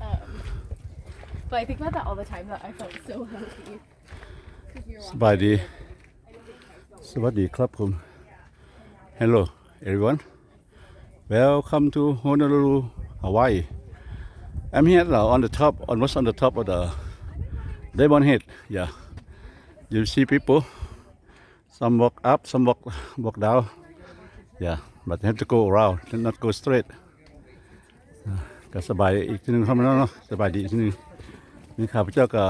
Um, but I think about that all the time that I felt so healthy. สบายดี สวัสดีครับผม Hello everyone Welcome to Honolulu Hawaii I'm here now on the top almost on the top of the Devon Head yeah you see people some walk up some walk walk down yeah but have to go around not go straight อ่า ก็สบายอีกทีหนึงครับน้องเนาะสบายดีอีกทีหนึงนี่ข้าพเจ้าก็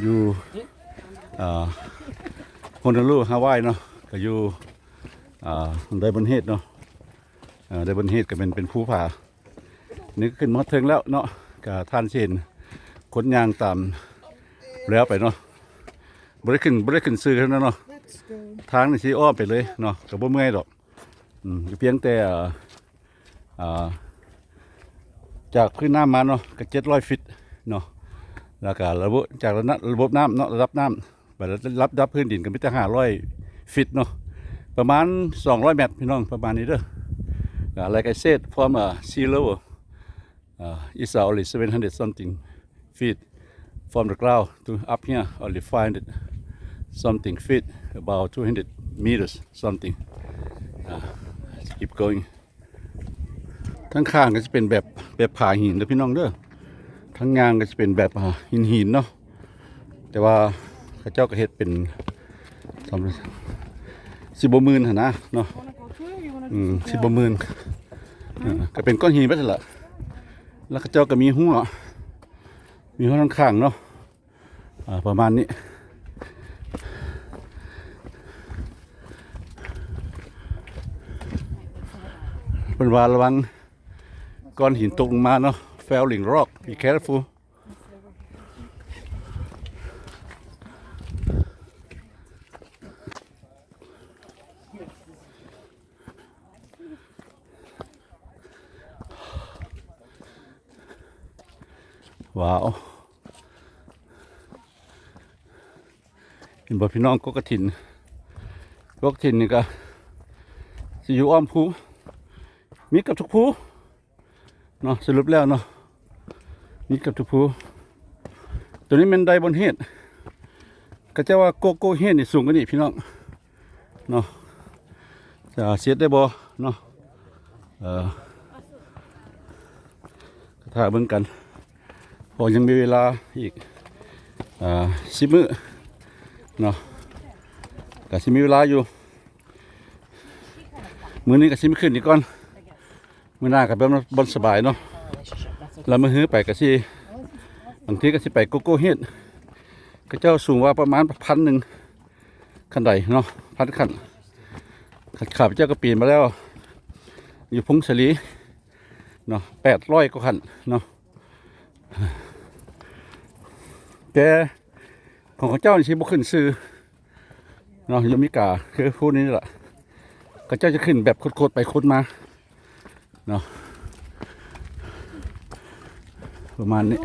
อยู่ฮอนลูฮาวายเนาะก็อยู่ไดบนเฮดเนาะไดบนเฮดก็เป็นเป็นภูผานี่ขึ้นมาถึงแล้วเนาะก็ท่านเช่นขนยางตามแล้วไปเนาะบ่ได้ขึ้นบ่ได้ขึ้นซื้อเท่านั้นเนาะทางนี่สิอ้อมไปเลยเนาะก็บ่เมื่อยดอกอืมเพียงแต่อ่า จากพื้นน้ำมาเนาะก็เจ็ดร้อยฟิตเนาะแล้วก็ระบบจากระบบระบบน้ำเนาะรับน้ำไปรับรับพื้นดินก็มิตรห้าร้อยฟิตเนาะประมาณสองร้อยเมตรพี่น้องประมาณนี้เด้ออะไรก็เซตพร้อมอะซีโร่อ่าอีสาออลิเซเวนฮันเดดซัมติงฟีด from the ground to up here only find it something feet about two hundred meters something uh, keep going ทั้งข้างก็จะเป็นแบบแบบผาหินนะพี่น้องเด้อทั้งงานก็จะเป็นแบบหินหินเนาะแต่ว่าข้าเจ้าก็เฮ็ดเป็นสำหรับสิบหมื่นหนนะเนาะอืมสิบหมื่นอ่าก็เป็นก้อนหินไปเถอะละแล้วข้าเจ้าก็มีหัวมีหัวข้างเนาะอ่าประมาณนี้เป็นว่าระวัง ก้อนหินตกลงมาเนาะ falling rock be careful ว้าวเห็นบ่พี่น้องก็กระถินกกระถินนี่ก็จะอยู่อ้อมภูมีกับทุกภู เนาะสรุปแล้วเนาะนี่กับทุกผู้ตัวนี้เป็นไดบนเฮดก็จะว่าโกโก้เฮดนี่สูงกว่านี่พี่น้องเนาะจะเสียดได้บ่เนาะเออถ้าเบิ่งกันพอยังมีเวลาอีกอ่าสิบมื้อเนาะก็สิมีเวลาอยู่มื้อนี้ก็สิมีขึ้นอีกก่อน มื่อหน้ากับเป็นบนสบายเนาะแล้วมือฮื้อไปก็สิบางทีก็สิไปโกโก้เฮ็ดก็เจ้าสูงว่าประมาณพันหนึ่งขันใดเนาะพันขันขันขาพเจ้าก็ปีนมาแล้ว อยู่พุงศลีเนาะแปดร้อยกว่าขันเนาะแต่ของเขาเจ้านี่ชิบขึ้นซื้อเนาะยมิกาคือพูดนี้แหละก็เจ้าจะขึ้นแบบโคตรไปโคตรมา เนาะประมาณนี้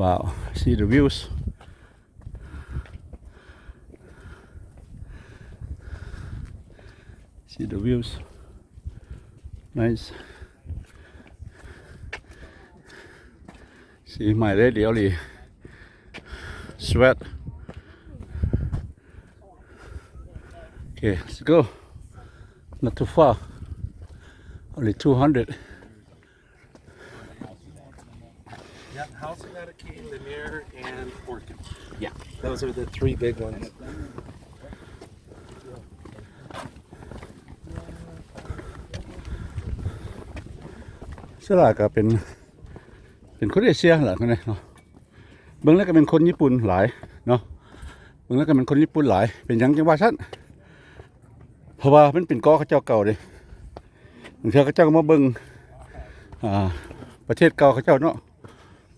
ว้าว see the views see the views nice see my lady only sweat Okay, let's go. Not too far. Only 200. Yeah, House of Attica, Lanier, and Orchid. Yeah, those are the three big ones. สลาก็เป็นเป็นคนเอเชียเหรอคนนี้เนาะเบิ่งแล้วก็เป็นคนญี่ปุ่นหลายเนาะเบิ่งแล้วก็เป็นคนญี่ปุ่นหลาย เป็นหยังจังว่าชั้น เพราะว่ามันเป็นก้อเขาเจ้าเก่าเลยบางเทีเขาเจ้าก็มาเบิ่งอ่าประเทศเก่าเขาเจ้าเนาะ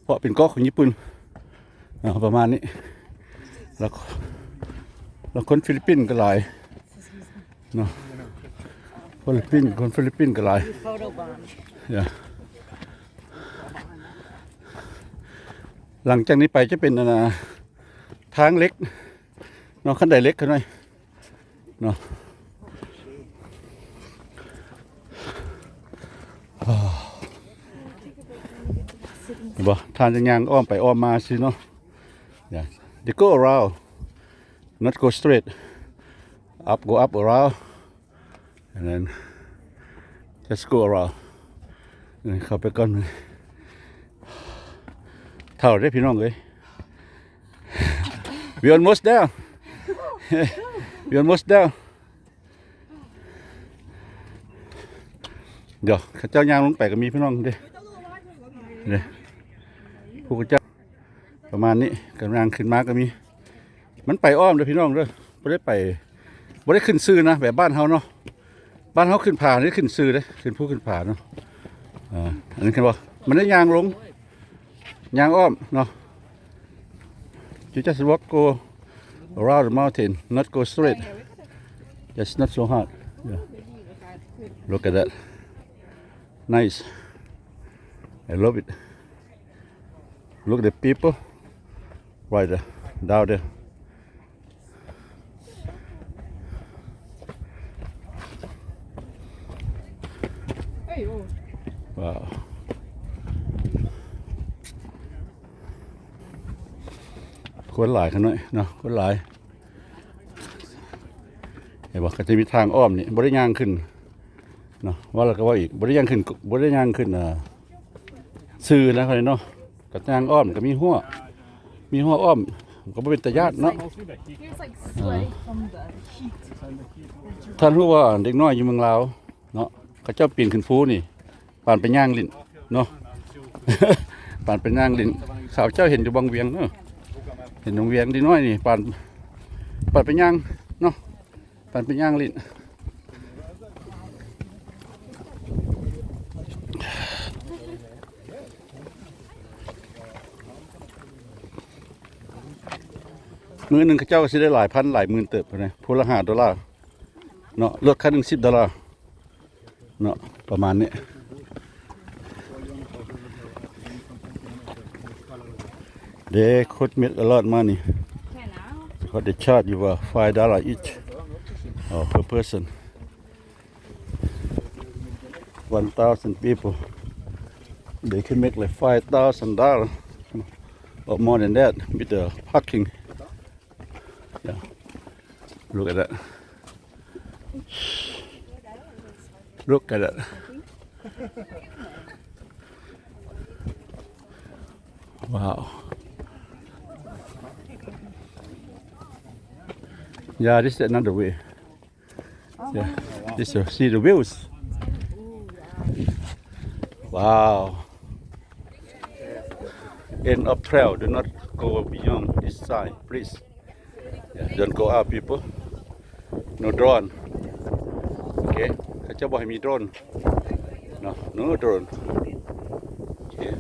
เพราะเป็นก้อของญี่ปุ่นประมาณนี้แล้วแล้วคนฟิลิปปินส์ก็หลายเนาะคนฟิลิปปินส์คนฟิลิปปินส์ก็หลายอย่าหลังจากนี้ไปจะเป็นนนาทางเล็กเนาะขั้นใดเล็กขึ้นหน่อยเนาะอ่าเห็นบ่ทานจังยางอ้อมไปอ้อมมาสิเนาะ Yeah. They go around, not go straight. Up, go up around, and then just go around. เข้าไปก่อนเลยเท่าได้พี่น้องเลย We almost there. We almost there. เดี๋ยวข้าเจ้ายางลงไปก็มีพี่น้องเด้เด้ ผู้ข้าเจ้าประมาณนี้กำลังขึ้นมาก็มี มันไปอ้อมเด้อพี่น้องเด้อไม่ได้ไปไม่ได้ขึ้นซื้อนะแบบบ้านเฮาเนาะบ้านเฮาขึ้นผานี่ขึ้นซื้อเด้อขึ้นผู้ขึ้นผาเนาะอ่าอันนี้คือว่ามันได้ยางลงยางอ้อมเนาะ You just walk go around the mountain not go straight just not so hard yeah. Look at that nice I love it Look at the people right there, down there. Hey, oh. Wow. คนหลายขนาดเนาะคนหลายเห็นบอกก็จะมีทางอ้อมนี่บริย่างขึ้นเนาะว่าแล้วก็ว่าอีกบริย่างขึ้นบริย่างขึ้นอ่าซื้อแล้วคนเนาะ กับทางอ้อมก็มีหัวมีหัวอ้อมก็บ่เป็นตาญาติเนาะ He was like sweaty from the heat. ท่านรู้ว่าเด็กน้อยอยู่เมืองลาวเนาะเขาเจ้าปีนขึ้นฟูนี่ปานไปย่างลิ้นเนาะ ปานไปย่างลิ้นสาวเจ้าเห็นอยู่บางเวียงเนาะเห็นบางเวียงเด็กน้อยนี่ปานปานไปย่างเนาะปานไปย่างลิ้น มือหนึ่งเขาเจ้าก็สิได้หลายพันหลายหมื่นเติบนะพูละห้าดอลลาร์เนาะรถคันหนึ่งสิบดอลลาร์เนาะประมาณนี้ They could make a lot money Okay, now. because they charge you uh, five dollar each uh, per person. One thousand people, they can make like five thousand dollar or more than that with the parking. Yeah, look at that. Look at that. Wow. Yeah, this is another way. Yeah, this is see the wheels. Wow. Of trail. Do not go beyond this side, please. Don't go up, people. No drone. Okay. I just want me drone. No, no drone. Okay.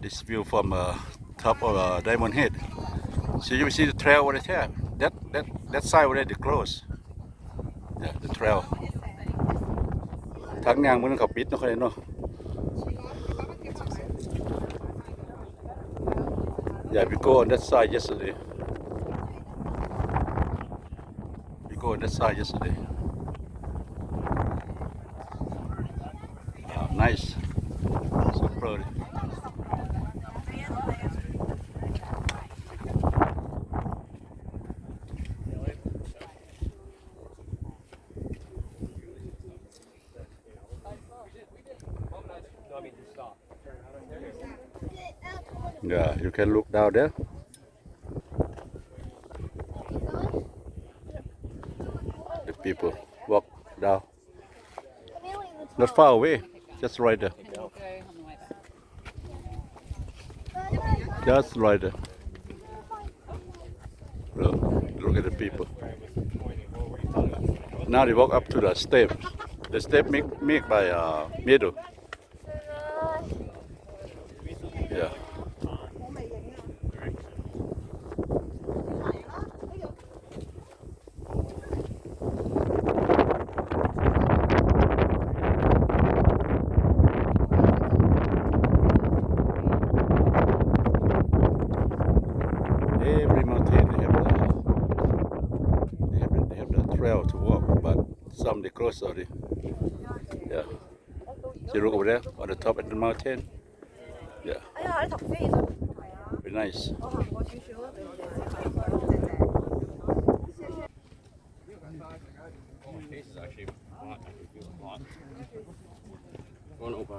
This view from uh, top of uh, Diamond Head. So you see the trail over there. That that that side already closed. แล้วทั้งยางมันขับปิดนาะเขาเนาะอย่าไปโก้ดัสไซเยสเลยไปโก้ดัสไซเยสเลย nice super can look down there. The people walk down. Not far away, just right there. Just right there. Look, look at the people. Now they walk up to the step. The step make made by uh, middle.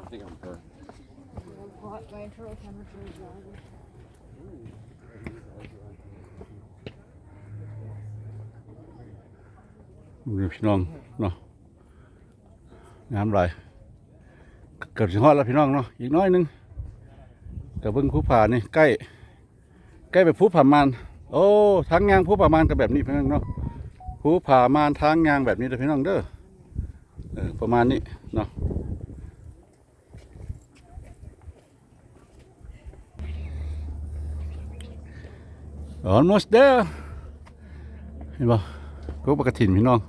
I think I'm good. Người พี่น้องเนาะงามหลายเกือบสิฮอดแล้วพี่น้องเนาะ อีกน้อยนึงกับเบิ่งภูผานี่ใกล้ ใกล้ไปภูผามาน โอ้ทางยางภูผามานก็แบบนี้พี่น้องเนาะภูผามานทางยางแบบนี้เด้อพี่น้องเด้อ เออประมาณนี้เนาะ almost there เห็นปะกกปกตินพี่น้อง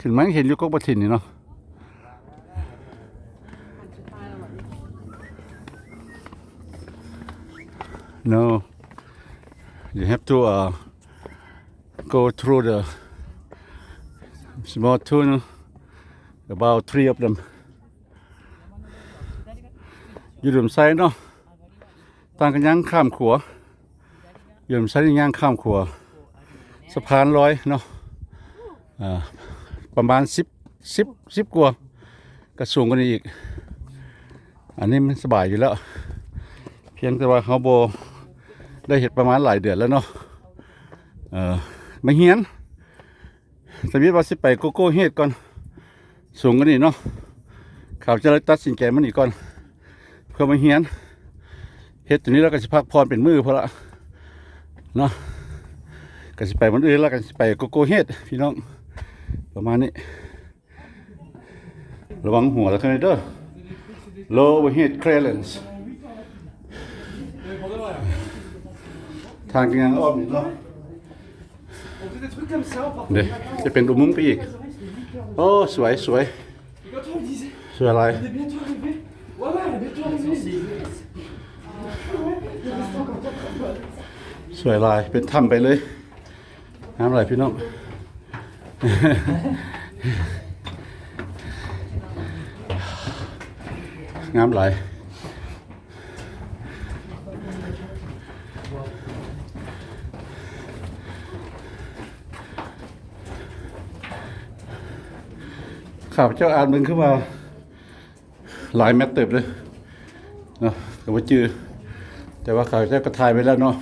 ขึ้นมาเห็นอยู่กกปกตินนี่เนาะ no you have to uh, go through the small tunnel about three of them อยู่ดุมไซเนาะต่างกันยังข้ามขัว ยมไซนี่ย่างข้ามขัวสะพานลอยเนาะประมาณสิบสิบสิบกว่าก็สูงกว่านี้อีก อันนี้มันสบายอยู่แล้ว เพียงแต่ว่าเขาโบได้เห็ดประมาณหลายเดือนแล้วเนาะเออมาเฮียนสมิธว่าสิไปโกโก้เฮ็ดก่อน สูงกว่านี้เนาะเขาวจะเลยตัดสินใจมันอีกก่อน เพื่อมาเฮียนเฮ็ดตัวนี้แล้วก็สิพักพรเป็นมือพอละ เนาะก็สิไปมันอื่นแล้วกันสิไปโกโก้เฮ็ดพี่น้อง ประมาณนี้ ระวังหัวแล้วกันเด้อ low head clearance ทางงานอ้อมนี่เนาะเดี๋ยวจะเป็นอุโมงค์ไปอีก โอ้สวยสวยสวยอะไร สวยลายเป็นถ้ำไปเลย น้ำอะไรพี่น้องงามหลข้าพเจ้าอานมึงขึ้นมา หลายแมตเติบเลยเนาะแต่ว่าจือแต่ว่าข้าพเจ้าก็ทายไปแล้วเนาะ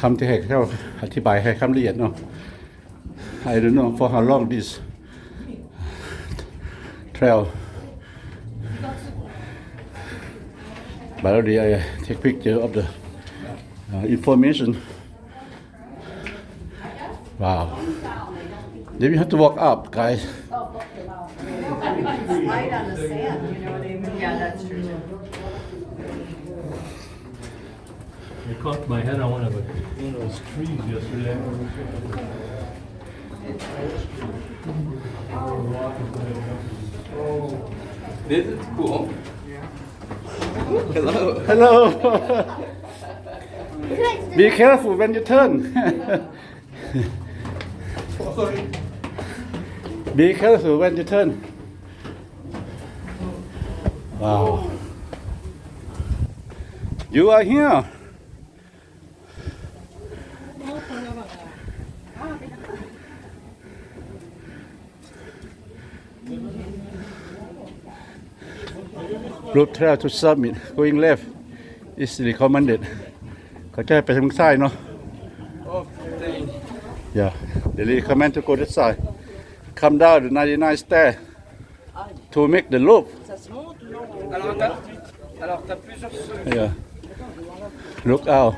คำที่ให้เขาอธิบายให้คำละเอียดเนาะ I don't know for how long this trail but already I take picture of the uh, information wow then we have to walk up guys caught my head on one of, the, one of those trees yesterday. This is cool. hello. Hello. be careful when you turn. Be careful when you turn. Wow. You are here Route trail to summit going left is recommended เขาจะให้ไปทางซ้ายเนาะ Yeah, they recommend to go this side. Come down the 99 stair to make the loop. Alors, t'as, alors, t'as plusieurs solutions. Yeah. Look out.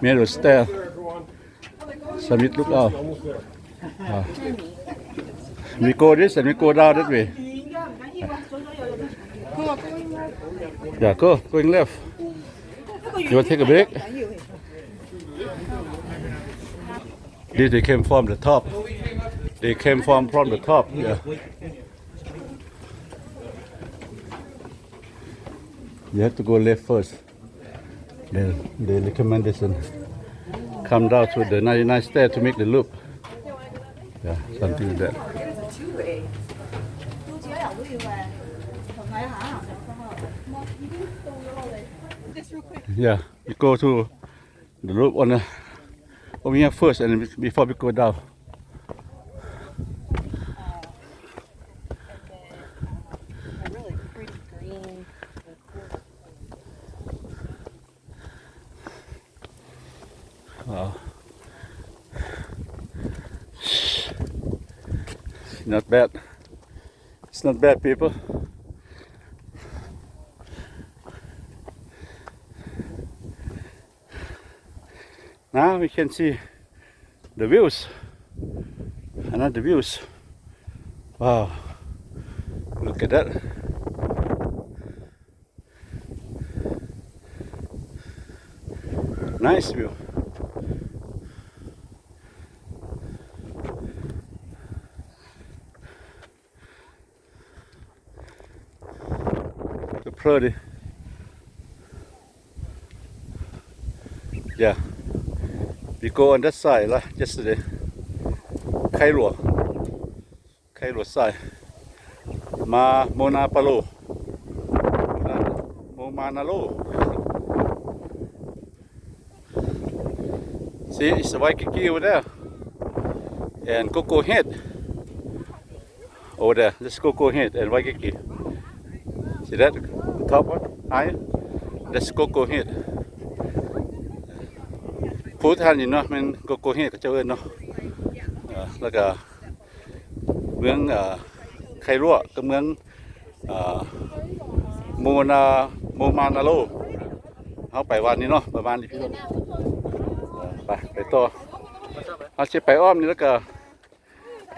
Middle stair. Summit look out. Ah. We go this and we go down that way. Yeah, go. Going left. You want to take a break? This they came from the top. They came from from the top. Yeah. You have to go left first. Then they recommend this and come down to the 99 stair to make the loop. Yeah, something like that. Yeah, we go to the rope on the over here first and before we go down. Not bad. It's not bad, people. Now we can see the views. Another views. Wow. Look at that. Nice view. The pretty. Yeah. We go on that side lah yesterday. ไคหลัวไคหลัว side มาโมนาปาโลโมมานาโล See, it's the Waikiki over there. And Coco Head. Over there. That's Coco Head and Waikiki. See that? The top one? High? That's Coco Head. พูดทันอยู่เนาะมันโกโก้เฮดก็เจ้าเอิญเนาะแล้วก็เมืองไครัวกับเมืองโมนาโมมานาโลเอาไปวันนี้เนาะประมาณนี้พี่น้องไปไปต่อเอาเชไปอ้อมนี่แล้วก็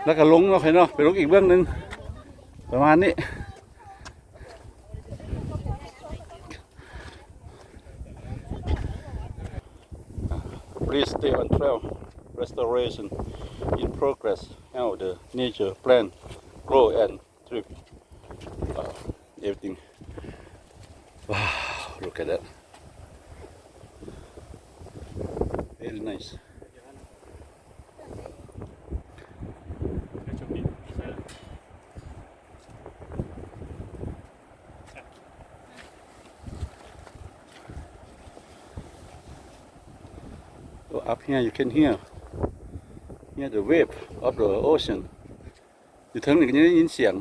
แล้วก็ลงเนาะไปเนาะไปลงอีกเบื้องหนึ่งประมาณนี้ Restoration in progress. How the nature plant grow and thrive. Wow, everything. Wow, look at that. Very nice. Oh, up here you can hear hear the wave of the ocean อยู่ทั้งนี้ก็จะได้ยินเสียง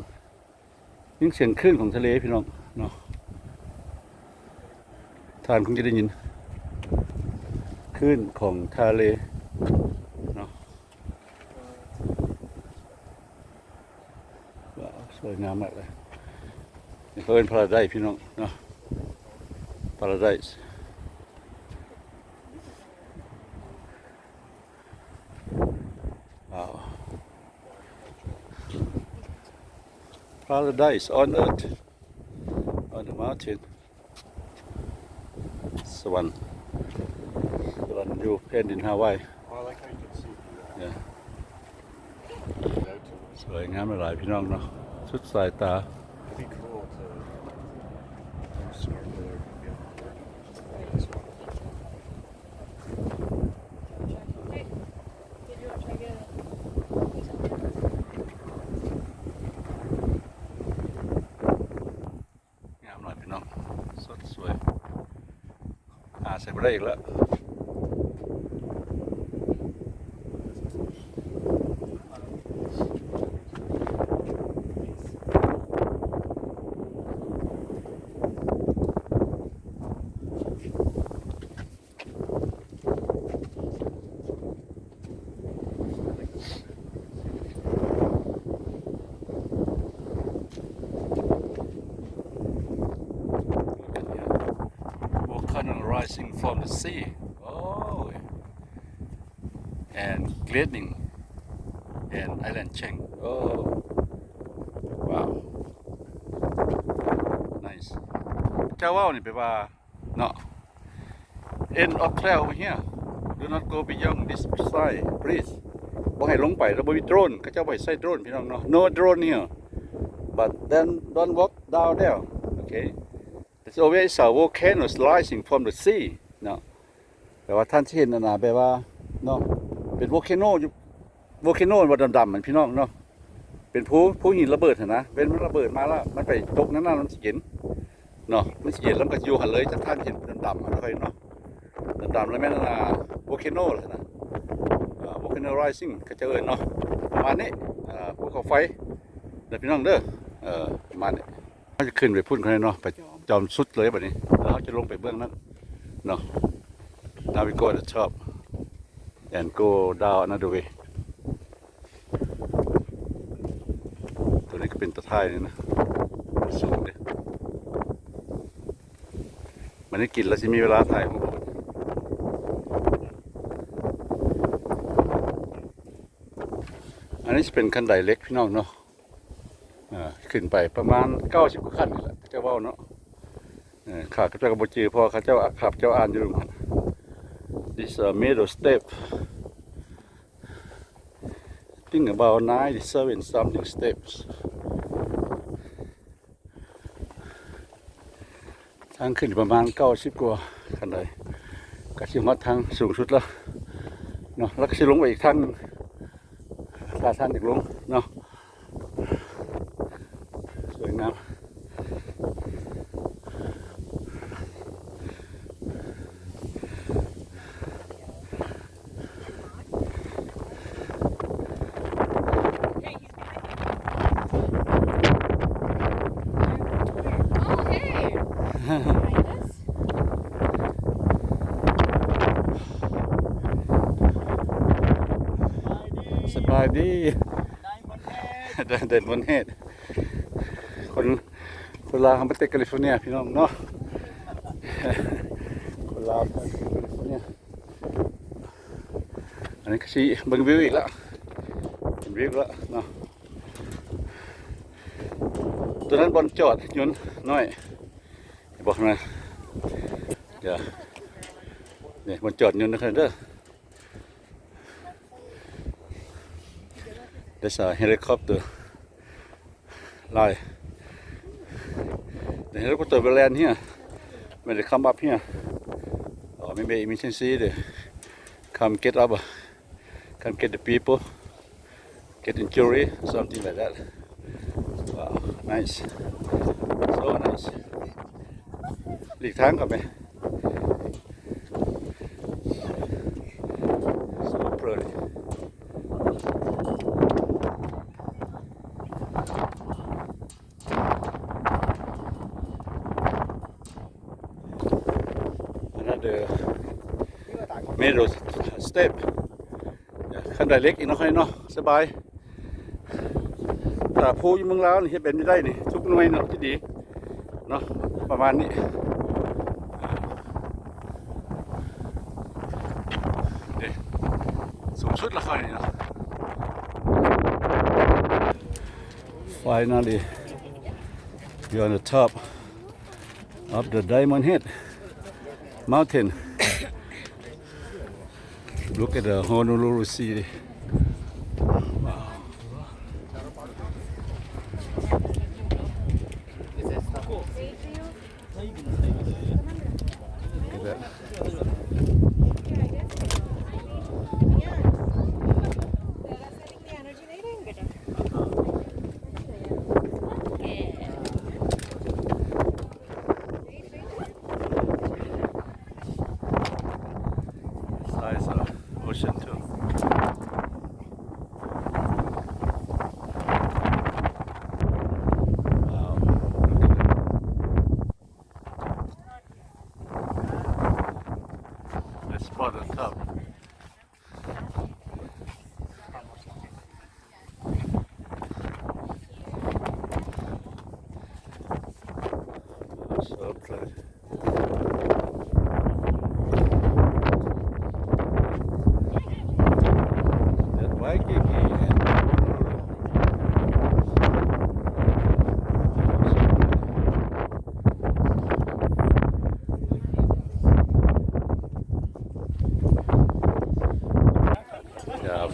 ยินเสียงคลื่นของทะเลพี่น้องเนาะทานคงจะได้ยินคลื่นของทะเลเนาะว้าวสวยงามมากเลยนี่เขาเป็นพาราไดพี่น้องเนาะพาราได Wow. Paradise on earth, on the mountain. สวรรค์สวรรค์อยู่แผ่นดินฮาวาย Well, I like how you can see through Yeah. that. Out to สวยงามหลายพี่น้องเนาะสุดสายตา It'd be cool to snorkel or yeah. This one. Nghe không nói nó rất sweet อีกแล้ว from the sea. Oh, and glistening and island Cheng. Oh, wow, nice. เจ้าว่าวนี่แปลว่าเนาะ end of trail over here do not go beyond this side please บ่ให้ลงไปแล้วบ่มีโดรนเขาเจ้าบ่ให้ใส่โดรนพี่น้องเนาะ no drone here but then don't walk down there okay There's always a volcano rising from the sea เนาะ แปลว่าท่านที่เห็นนั่นน่ะแปลว่าเนาะเป็น volcano อยู่ volcano ว่าดำๆเหมือนพี่น้องเนาะเป็นภูภูหินระเบิดหั่นนะเป็นมันระเบิดมาแล้วมันไปตกนั้นน่ะมันสิเย็นเนาะมันสิเย็นแล้วก็อยู่หันเลยจากท่านเห็นดำๆมันค่อยเนาะดำๆแล้วแม่นน่ะโวลเคโนเลยนะโวลเคโนไรซิ่งก็จะเอิ้นเนาะประมาณนี้อ่าภูเขาไฟเด้อพี่น้องเด้อเออประมาณนี้เขาจะขึ้นไปพุ่นเขาเนาะไปจอมสุดเลยแบบนี้แล้วเขาจะลงไปเบื้องนั้นเนาะ Now we go at the top and go down another way ตัวนี้ก็เป็นตะไคร่นี่นะสูงดิมันได้กินแล้วจะมีเวลาถ่ายของผมอันนี้จะเป็นคันไดเล็กพี่น้องเนาะขึ้นไปประมาณเก้าสิบกว่าขั้นนี่แหละเจ้าว่าเนาะขาก็จะกระโบจือพอเขาเจ้าขับเจ้าอ่านอยู่ตรงนั้น this uh, middle step I think about 97 something steps ทางขึ้นประมาณ 90 กว่าขันใดก็ชิมาทางสูงสุดแล้วเนาะแล้วก็ชิลงไปอีกทางหนึ่งถ้าท่านอยากลงเนาะสวยงาม Oh, hey. Kindness. สบายดี เดินเดินบนเหตุคนคนลาวเขาไปเตะแคลิฟอร์เนียพี่น้องเนาะคนลาวไปแคลิฟอร์เนียอันนี้ก็ชีบิ่งวิวอีกแล้วเห็นวิวแล้วเนาะตัวนั้นบอลจอดยนน้อยบอกนะเดี๋ยวเนี่ยบอลจอดยนนะครับเด้อ There's a helicopter lie. The helicopter will land here when they come up here. Or maybe emergency they come get up, come get the people, get injury, something like that. Wow, nice. So nice. หลีกทางกับไหม So pretty. another middle step ขั้น ไดเล็กอีกน้อยเนาะสบายแต่ผู้อยู่เมืองลาวนี่เฮ็ดเป็นไม่ได้นี่ทุกหน่วยเนาะที่ดีเนาะประมาณนี้เด้สูงสุดละค่อยนี่เนาะ Finally you're on the top of the Diamond Head mountain. Look at the Honolulu City. Wow. Look at that.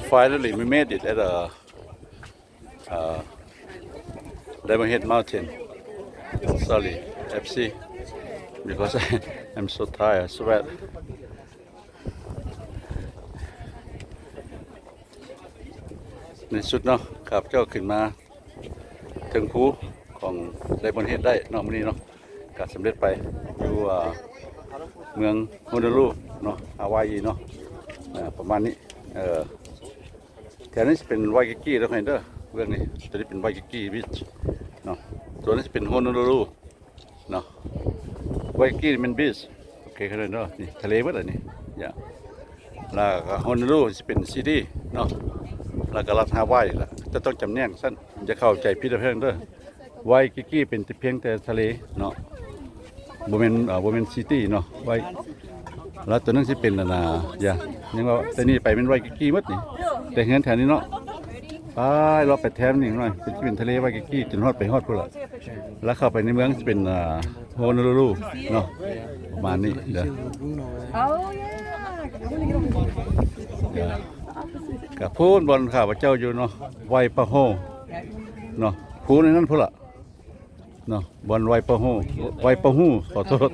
Finally we made it at a uh, Diamond Head Mountain. Sorry, FC, because I, I'm so tired, sweat. ในสุดเนาะขับเจ้าขึ้นมาถึงภูของไดบนเฮดได้เนาะมื้อนี้เนาะก็สำเร็จไปอยู่เมืองฮอนดูรูเนาะฮาวายเนาะประมาณนี้ แถวนี้จะเป็นไวกิกี้แล้วไงเด้อเรื่องนี้ตัวนี้เป็นไวกิกี้บีชเนาะตัวนี้จะเป็นฮอนดูรูเนาะไวกิกี้เป็นบีชโอเคครับเนาะนี่ทะเลหมดเลยนี่อย่าแล้วก็ฮอนดูรูจะเป็นซิตี้เนาะแล้วก็รัฐฮาวายล่ะจะต้องจำแนกสั้นจะเข้าใจพี่เพื่อนเด้อไวกิกี้เป็นเพียงแต่ทะเลเนาะบ่แม่นอ่าบ่แม่นซิตี้เนาะไวแล้วตัวนั้นสิเป็นน่ะนะอย่ายังว่าแต่นี่ไปเป็นไวกิกี้หมดนี่ แต่เฮือนแถวนี้เนาะไปเราไปแถมนี่หน่อยเป็นสิเป็นทะเลไวกิกี้จนฮอดไปฮอดพุ่นละแล้วเข้าไปในเมืองสิเป็นโฮโนลูลูเนาะประมาณนี้เด้อกับพูนบนข้าพเจ้าอยู่เนาะไวปะโฮเนาะพูนในนั้นพุ่นละเนาะบนไวปะโฮไวปะฮู้ขอโทษ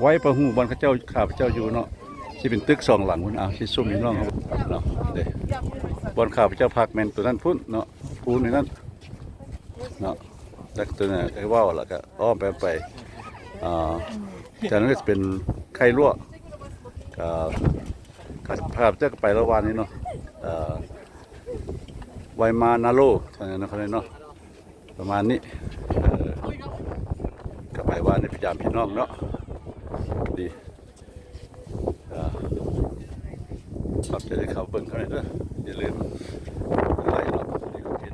ไวปะฮู้บนข้าเจ้าข้าพเจ้าอยู่เนาะ ที่เป็นตึกสองหลังพุ่นเอาที่ซุ่มนี่น้องครับเนาะเด้บนข้าพเจ้าพักแม่นตัวนั้นพุ่นเนาะพูนในนั้นเนาะแล้วตัวนั้นก็ว่าวแล้วก็อ้อมไปไปอ่าจากนั้นก็จะเป็นไข่ลวกกับข้าภาพเจ้าก็ไประหวานนี้เนาะอ่อไวมานาโลเท่านั้นนะครับเนาะประมาณนี้ก็ไปว่าในพยายามพี่น้องเนาะดี ขอบใจที่เขาเบิ่งเขาเลยเด้ออย่าลืมกดไลค์เนาะนี่ก็เป็น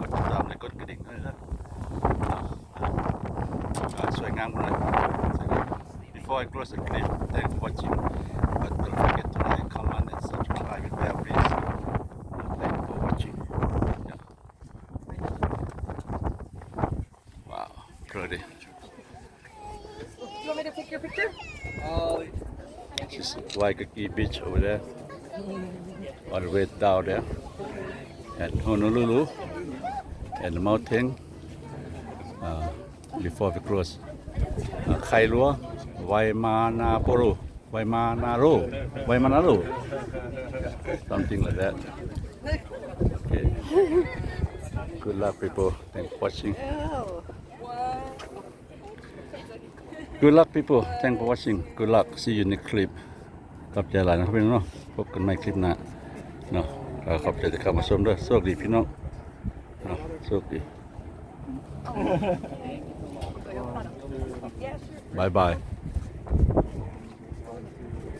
กดติดตามและกดกระดิ่งเขาเลยเด้อเนาะอ่าสวยงามหมดเลยสวยงาม Before I close the clip, thanks for watching. But don't forget to like, comment, and subscribe if you have please. Thank you for watching. Yeah. Wow, pretty. You want me to take your picture? This is Waikiki Beach over there. All the way down there. And Honolulu. And the mountain. Uh, before we cross. Uh, Kailua. Waimanaporo. Waimanaro. Waimanaro. Something like that. Okay. Good luck, people. Thanks for watching. Good luck, people. Thanks for watching. Good luck. See you next clip. ขอบใจหลายนะครับพี่น้อง พบกันใหม่คลิปหน้าเนาะก็ขอบใจที่เข้ามาชมด้วยโชคดีพี่น้องเนาะโชคดีบายบาย